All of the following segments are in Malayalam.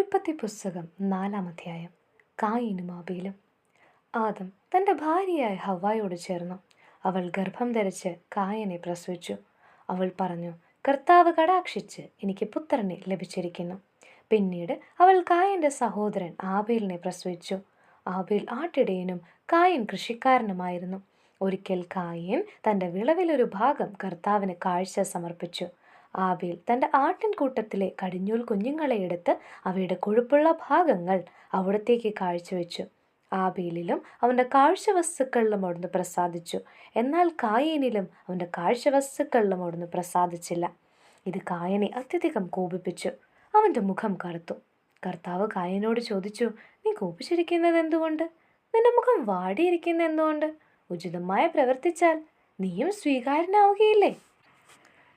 ഉൽപ്പത്തി പുസ്തകം നാലാം അധ്യായം. കായിനും ആബേലും. ആദം തന്റെ ഭാര്യയായ ഹവായോട് ചേർന്നു. അവൾ ഗർഭം ധരിച്ച് കായനെ പ്രസവിച്ചു. അവൾ പറഞ്ഞു കർത്താവ് കടാക്ഷിച്ച് എനിക്ക് പുത്രനെ ലഭിച്ചിരിക്കുന്നു. പിന്നീട് അവൾ കായന്റെ സഹോദരൻ ആബേലിനെ പ്രസവിച്ചു. ആബേൽ ആട്ടിടയനും കായൻ കൃഷിക്കാരനുമായിരുന്നു. ഒരിക്കൽ കായൻ തന്റെ വിളവിലൊരു ഭാഗം കർത്താവിന് കാഴ്ച സമർപ്പിച്ചു. ആബേൽ തന്റെ ആട്ടിൻകൂട്ടത്തിലെ കടിഞ്ഞൂൽ കുഞ്ഞുങ്ങളെ എടുത്ത് അവയുടെ കൊഴുപ്പുള്ള ഭാഗങ്ങൾ അവിടത്തേക്ക് കാഴ്ചവെച്ചു. ആബേലിലും അവന്റെ കാഴ്ചവസ്തുക്കളിലും അവിടുന്ന് പ്രസാദിച്ചു. എന്നാൽ കായനിലും അവന്റെ കാഴ്ചവസ്തുക്കളിലും അവിടുന്ന് പ്രസാദിച്ചില്ല. ഇത് കായനെ അത്യധികം കോപിപ്പിച്ചു. അവന്റെ മുഖം കറുത്തു. കർത്താവ് കായനോട് ചോദിച്ചു നീ കോപിച്ചിരിക്കുന്നത് എന്തുകൊണ്ട്? നിന്റെ മുഖം വാടിയിരിക്കുന്നത് എന്തുകൊണ്ട്? ഉചിതമായി പ്രവർത്തിച്ചാൽ നീയും സ്വീകാര്യനാവുകയില്ലേ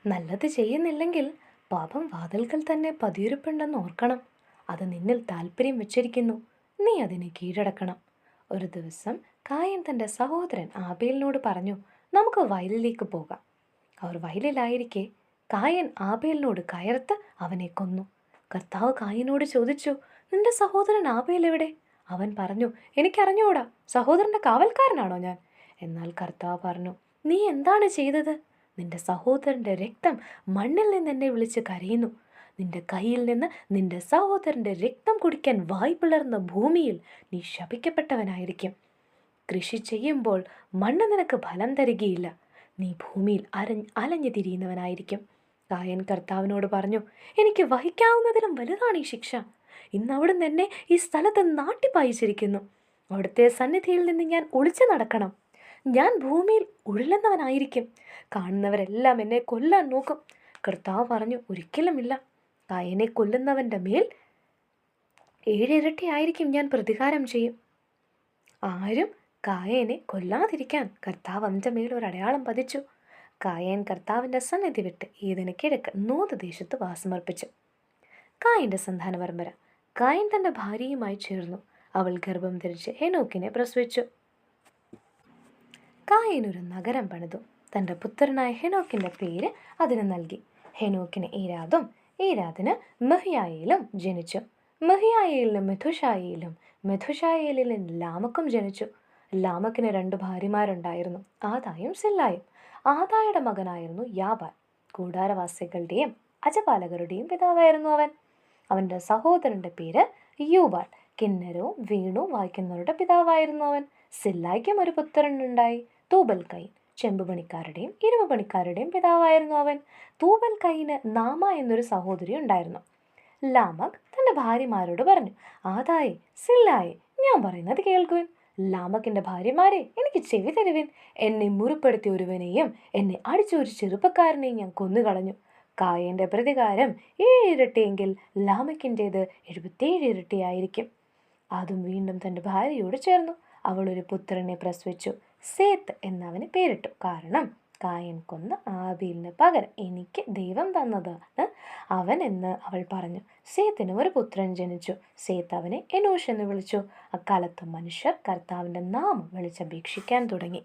നല്ലത് ചെയ്യുന്നില്ലെങ്കിൽ പാപം വാതിൽക്കൽ തന്നെ പതിയിരുപ്പുണ്ടെന്ന് ഓർക്കണം. അത് നിന്നിൽ താല്പര്യം വെച്ചിരിക്കുന്നു. നീ അതിനെ കീഴടക്കണം. ഒരു ദിവസം കായൻ തന്റെ സഹോദരൻ ആബേലിനോട് പറഞ്ഞു നമുക്ക് വയലിലേക്ക് പോകാം. അവർ വയലിലായിരിക്കെ കായൻ ആബേലിനോട് കയർത്ത് അവനെ കൊന്നു. കർത്താവ് കായനോട് ചോദിച്ചു നിന്റെ സഹോദരൻ ആബേൽ എവിടെ? അവൻ പറഞ്ഞു എനിക്കറിഞ്ഞൂടാ സഹോദരന്റെ കാവൽക്കാരനാണോ ഞാൻ. എന്നാൽ കർത്താവ് പറഞ്ഞു നീ എന്താണ് ചെയ്തത്? നിന്റെ സഹോദരന്റെ രക്തം മണ്ണിൽ നിന്ന് എന്നെ വിളിച്ച് കരയുന്നു. നിന്റെ കയ്യിൽ നിന്ന് നിന്റെ സഹോദരന്റെ രക്തം കുടിക്കാൻ വായ് ഭൂമിയിൽ നീ ശപിക്കപ്പെട്ടവനായിരിക്കും. കൃഷി ചെയ്യുമ്പോൾ മണ്ണ് നിനക്ക് ഫലം തരികയില്ല. നീ ഭൂമിയിൽ അരഞ്ഞ് അലഞ്ഞു തിരിയുന്നവനായിരിക്കും. കായൻ കർത്താവിനോട് പറഞ്ഞു എനിക്ക് വഹിക്കാവുന്നതിലും വലുതാണ് ഈ ശിക്ഷ. ഇന്ന് അവിടുന്ന് എന്നെ ഈ സ്ഥലത്ത് നാട്ടിപ്പായിച്ചിരിക്കുന്നു. അവിടുത്തെ സന്നിധിയിൽ നിന്ന് ഞാൻ ഒളിച്ചു നടക്കണം. ഞാൻ ഭൂമിയിൽ ഉഴലുന്നവനായിരിക്കും കാണുന്നവരെല്ലാം എന്നെ കൊല്ലാൻ നോക്കും. കർത്താവ് പറഞ്ഞു ഒരിക്കലുമില്ല. കായനെ കൊല്ലുന്നവന്റെ മേൽ ഏഴിരട്ടിയായിരിക്കും ഞാൻ പ്രതികാരം ചെയ്യും. ആരും കായനെ കൊല്ലാതിരിക്കാൻ കർത്താവ് അവന്റെ മേൽ ഒരു അടയാളം പതിച്ചു. കായൻ കർത്താവിന്റെ സന്നിധി വിട്ട് ഏതിന് കിഴക്ക് നൂത് ദേശത്ത് വാസമർപ്പിച്ചു. കായന്റെ സന്താന പരമ്പര കായൻ തന്റെ ഭാര്യയുമായി ചേർന്നു. അവൾ ഗർഭം ധരിച്ച് ഹെനോക്കിനെ പ്രസവിച്ചു. കായൻ ഒരു നഗരം പണിതു. തന്റെ പുത്രനായ ഹെനോക്കിന്റെ പേര് അതിന് നൽകി. ഹെനോക്കിന് ഈരാദും ഈരാദിന് മെഹിയായിലും ജനിച്ചു. മെഹിയായേലിന് മെഥുഷായിലും മെഥുഷായേലിന് ലാമക്കും ജനിച്ചു. ലാമക്കിന് രണ്ട് ഭാര്യമാരുണ്ടായിരുന്നു ആദായും സില്ലായും. ആദായുടെ മകനായിരുന്നു യാബാൽ. കൂടാരവാസികളുടെയും അജപാലകരുടെയും പിതാവായിരുന്നു അവൻ. അവന്റെ സഹോദരന്റെ പേര് യൂബാൽ. കിന്നരവും വീണു വായിക്കുന്നവരുടെ പിതാവായിരുന്നു അവൻ. സില്ലായ്ക്കും ഒരു പുത്രനുണ്ടായി. തൂബൽ കൈൻ ചെമ്പുപണിക്കാരുടെയും ഇരുമ്പ് പണിക്കാരുടെയും പിതാവായിരുന്നു അവൻ. തൂബൽ കൈന് നാമ എന്നൊരു സഹോദരി ഉണ്ടായിരുന്നു. ലാമക് തന്റെ ഭാര്യമാരോട് പറഞ്ഞു ആദായി സില്ലായി ഞാൻ പറയുന്നത് കേൾക്കുവിൻ. ലാമക്കിന്റെ ഭാര്യമാരെ എനിക്ക് ചെവി തരുവിൻ. എന്നെ മുറിപ്പെടുത്തിയ ഒരുവനെയും എന്നെ അടിച്ച ഒരു ചെറുപ്പക്കാരനെയും ഞാൻ കൊന്നുകളഞ്ഞു. കായന്റെ പ്രതികാരം ഏഴ് ഇരട്ടിയെങ്കിൽ ലാമക്കിന്റേത് എഴുപത്തേഴ് ഇരട്ടിയായിരിക്കും. അതും വീണ്ടും തന്റെ ഭാര്യയോട് ചേർന്നു. അവൾ ഒരു പുത്രനെ പ്രസവിച്ചു. സേത്ത് എന്നവന് പേരിട്ടു. കാരണം കായൻ കൊന്ന ആബീലിന് പകരം എനിക്ക് ദൈവം തന്നതാണ്. അവൻ എന്ന് അവൾ പറഞ്ഞു. സേത്തിന് ഒരു പുത്രൻ ജനിച്ചു. സേത്ത് അവനെ എനോഷ് എന്ന് വിളിച്ചു. അക്കാലത്ത് മനുഷ്യർ കർത്താവിന്റെ നാമം വിളിച്ചപേക്ഷിക്കാൻ തുടങ്ങി.